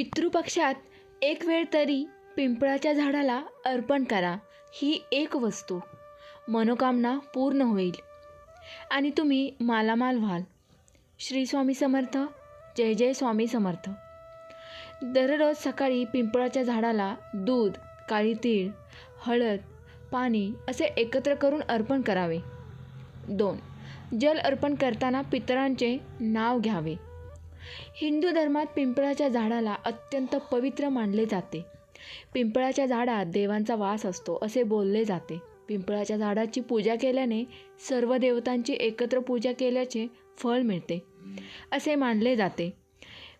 पितृपक्षात एक वेळ तरी पिंपळाच्या झाडाला अर्पण करा ही एक वस्तू. मनोकामना पूर्ण होईल. आणि तुम्ही मालामाल व्हाल. श्री स्वामी समर्थ जय जय स्वामी समर्थ. दररोज सकाळी पिंपळाच्या झाडाला दूध काळी तीळ हळद पाणी असे एकत्र करून अर्पण करावे. दोन. जल अर्पण करताना पितरांचे नाव घ्यावे. हिंदू धर्मात पिंपळाच्या झाडाला अत्यंत पवित्र मानले जाते. पिंपळाच्या झाडात देवांचा वास असतो असे बोलले जाते. पिंपळाच्या झाडाची पूजा केल्याने सर्व देवतांची एकत्र पूजा केल्याचे फळ मिळते असे मानले जाते.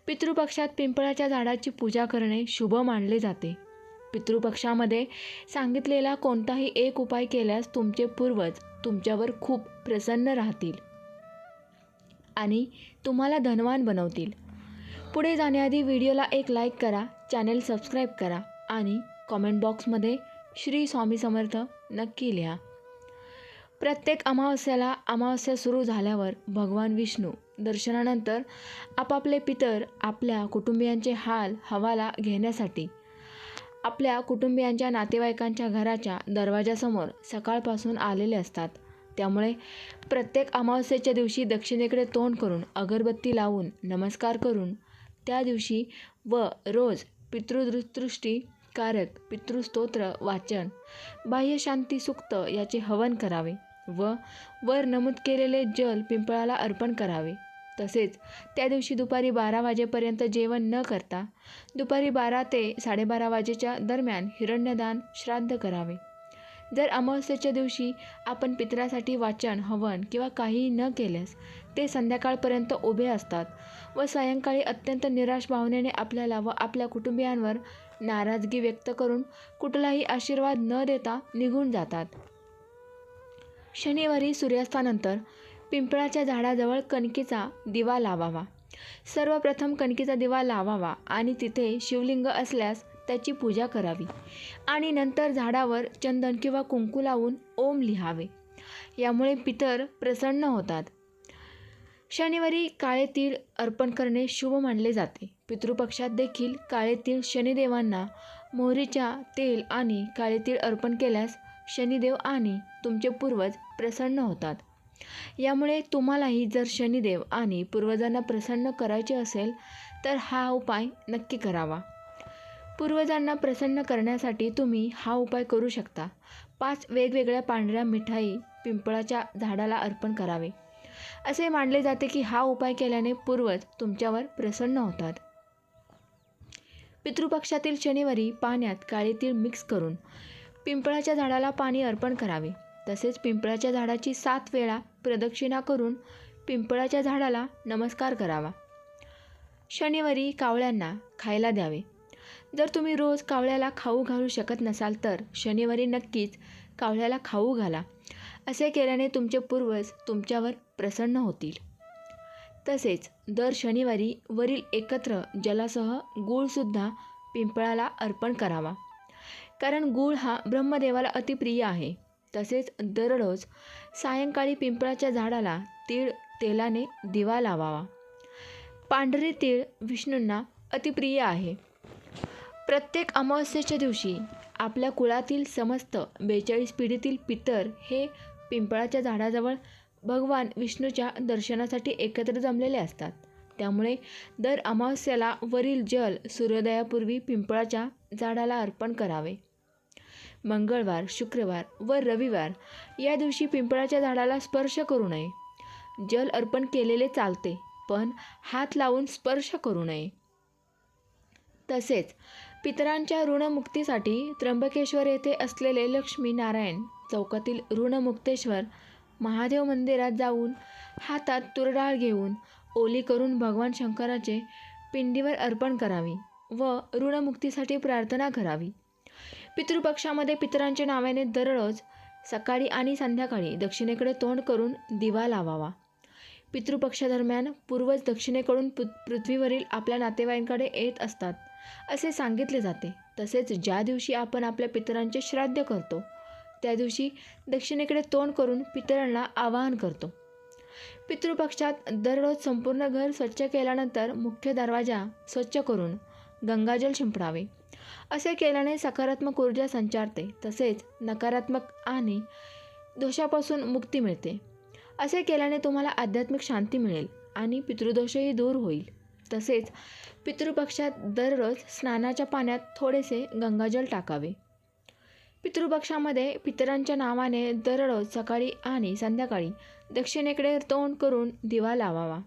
पितृपक्षात पिंपळाच्या झाडाची पूजा करणे शुभ मानले जाते. पितृपक्षामध्ये सांगितलेला कोणताही एक उपाय केल्यास तुमचे पूर्वज तुमच्यावर खूप प्रसन्न राहतील. आणि तुम्हाला धनवान बनवतील. पुढे जाण्याआधी व्हिडिओला एक लाईक करा चॅनेल सबस्क्राईब करा आणि कॉमेंट बॉक्समध्ये श्री स्वामी समर्थ नक्की लिहा. प्रत्येक अमावस्याला अमावस्या सुरू झाल्यावर भगवान विष्णू दर्शनानंतर आपापले पितर आपल्या कुटुंबियांचे हाल हवाला घेण्यासाठी आपल्या कुटुंबियांच्या नातेवाईकांच्या घराच्या दरवाजासमोर सकाळपासून आलेले असतात. त्यामुळे प्रत्येक अमावस्येच्या दिवशी दक्षिणेकडे तोंड करून अगरबत्ती लावून नमस्कार करून त्या दिवशी व रोज पितृदृष्टी कारक पितृस्तोत्र वाचन बाह्यशांती सुक्त याचे हवन करावे व वर नमूद केलेले जल पिंपळाला अर्पण करावे. तसेच त्या दिवशी दुपारी बारा वाजेपर्यंत जेवण न करता दुपारी बारा ते साडेबारा वाजेच्या दरम्यान हिरण्यदान श्राद्ध करावे. जर अमावस्येच्या दिवशी आपण पितरासाठी वाचन हवन किंवा काहीही न केल्यास ते संध्याकाळपर्यंत उभे असतात व सायंकाळी अत्यंत निराश भावनेने आपल्याला व आपल्या कुटुंबियांवर नाराजगी व्यक्त करून कुठलाही आशीर्वाद न देता निघून जातात. शनिवारी सूर्यास्तानंतर पिंपळाच्या झाडाजवळ कणकीचा दिवा लावावा. सर्वप्रथम कणकीचा दिवा लावावा आणि तिथे शिवलिंग असल्यास त्याची पूजा करावी. आणि नंतर झाडावर चंदन किंवा कुंकू लावून ओम लिहावे. यामुळे पितर प्रसन्न होतात. शनिवारी काळे तीळ अर्पण करणे शुभ मानले जाते. पितृपक्षात देखील काळे तीळ शनिदेवांना मोहरीच्या तेल आणि काळे तीळ अर्पण केल्यास शनिदेव आणि तुमचे पूर्वज प्रसन्न होतात. यामुळे तुम्हालाही जर शनिदेव आणि पूर्वजांना प्रसन्न करायचे असेल तर हा उपाय नक्की करावा. पूर्वजांना प्रसन्न करण्यासाठी तुम्ही हा उपाय करू शकता. पाच वेगवेगळ्या पांढऱ्या मिठाई पिंपळाच्या झाडाला अर्पण करावे. असे मानले जाते की हा उपाय केल्याने पूर्वज तुमच्यावर प्रसन्न होतात. पितृपक्षातील शनिवारी पाण्यात काळे तीळ मिक्स करून पिंपळाच्या झाडाला पाणी अर्पण करावे. तसेच पिंपळाच्या झाडाची सात वेळा प्रदक्षिणा करून पिंपळाच्या झाडाला नमस्कार करावा. शनिवारी कावळ्यांना खायला द्यावे. जर तुम्ही रोज कावळ्याला खाऊ घालू शकत नसाल तर शनिवारी नक्कीच कावळ्याला खाऊ घाला. असे केल्याने तुमचे पूर्वज तुमच्यावर प्रसन्न होतील. तसेच दर शनिवारी वरील एकत्र जलासह गूळसुद्धा पिंपळाला अर्पण करावा. कारण गूळ हा ब्रह्मदेवाला अतिप्रिय आहे. तसेच दररोज सायंकाळी पिंपळाच्या झाडाला तीळ तेलाने दिवा लावावा. पांढरे तीळ विष्णूंना अतिप्रिय आहे. प्रत्येक अमावस्येच्या दिवशी आपल्या कुळातील समस्त बेचाळीस पिढीतील पितर हे पिंपळाच्या झाडाजवळ भगवान विष्णूच्या दर्शनासाठी एकत्र जमलेले असतात. त्यामुळे दर अमावस्याला वरील जल सूर्योदयापूर्वी पिंपळाच्या झाडाला अर्पण करावे. मंगळवार शुक्रवार व रविवार या दिवशी पिंपळाच्या झाडाला स्पर्श करू नये. जल अर्पण केलेले चालते पण हात लावून स्पर्श करू नये. तसेच पितरांच्या ऋणमुक्तीसाठी त्र्यंबकेश्वर येथे असलेले लक्ष्मी नारायण चौकातील ऋणमुक्तेश्वर महादेव मंदिरात जाऊन हातात तुरडाळ घेऊन ओली करून भगवान शंकराचे पिंडीवर अर्पण करावी व ऋणमुक्तीसाठी प्रार्थना करावी. पितृपक्षामध्ये पितरांच्या नावाने दररोज सकाळी आणि संध्याकाळी दक्षिणेकडे तोंड करून दिवा लावावा. पितृपक्षादरम्यान पूर्वज दक्षिणेकडून पृ पृथ्वीवरील आपल्या नातेवाईकांकडे येत असतात. असे सांगितले जाते. तसेच ज्या दिवशी आपण आपल्या पितरांचे श्राद्ध करतो त्या दिवशी दक्षिणेकडे तोंड करून पितरांना आवाहन करतो. पितृपक्षात दररोज संपूर्ण घर स्वच्छ केल्यानंतर मुख्य दरवाजा स्वच्छ करून गंगाजल शिंपडावे. असे केल्याने सकारात्मक ऊर्जा संचारते तसेच नकारात्मक आणि दोषापासून मुक्ती मिळते. असे केल्याने तुम्हाला आध्यात्मिक शांती मिळेल आणि पितृदोषही दूर होईल. तसेच पितृपक्षात दररोज स्नानाच्या पाण्यात थोडेसे गंगाजल टाकावे. पितृपक्षामध्ये पितरांच्या नावाने दररोज सकाळी आणि संध्याकाळी दक्षिणेकडे तोंड करून दिवा लावावा.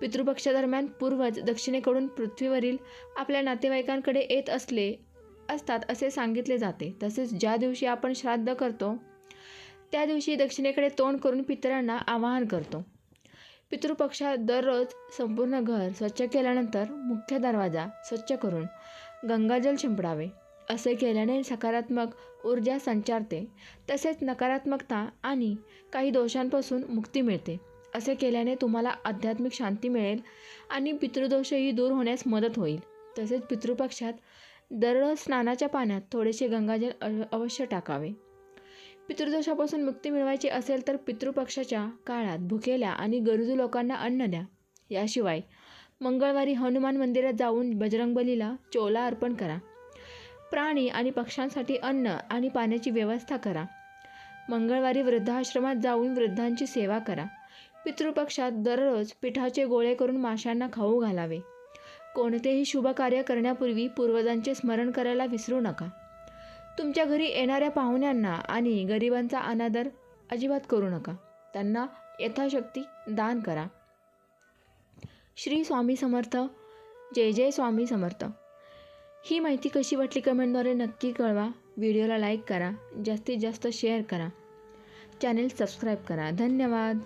पितृपक्षादरम्यान पूर्वज दक्षिणेकडून पृथ्वीवरील आपल्या नातेवाईकांकडे येत असले असतात असे सांगितले जाते. तसेच ज्या दिवशी आपण श्राद्ध करतो त्या दिवशी दक्षिणेकडे तोंड करून पितरांना आवाहन करतो. पितृपक्षात दररोज संपूर्ण घर स्वच्छ केल्यानंतर मुख्य दरवाजा स्वच्छ करून गंगाजल शिंपडावे. असे केल्याने सकारात्मक ऊर्जा संचारते तसेच नकारात्मकता आणि काही दोषांपासून मुक्ती मिळते. असे केल्याने तुम्हाला आध्यात्मिक शांती मिळेल आणि पितृदोषही दूर होण्यास मदत होईल. तसेच पितृपक्षात दररोज स्नानाच्या पाण्यात थोडेसे गंगाजल अव- अवश्य टाकावे. पितृदोषापासून मुक्ती मिळवायची असेल तर पितृपक्षाच्या काळात भुकेल्या आणि गरजू लोकांना अन्न द्या. याशिवाय मंगळवारी हनुमान मंदिरात जाऊन बजरंगबलीला चोला अर्पण करा. प्राणी आणि पक्ष्यांसाठी अन्न आणि पाण्याची व्यवस्था करा. मंगळवारी वृद्धाश्रमात जाऊन वृद्धांची सेवा करा. पितृपक्षात दररोज पिठाचे गोळे करून माशांना खाऊ घालावे. कोणतेही शुभ कार्य करण्यापूर्वी पूर्वजांचे स्मरण करायला विसरू नका. तुमच्या घरी येणाऱ्या पाहुण्यांना आणि गरिबांचा अनादर अजिबात करू नका. त्यांना यथाशक्ती दान करा. श्री स्वामी समर्थ. जय जय स्वामी समर्थ. ही माहिती कशी वाटली कमेंटद्वारे नक्की कळवा. व्हिडिओला लाईक करा. जास्तीत जास्त शेअर करा. चॅनेल सबस्क्राईब करा. धन्यवाद.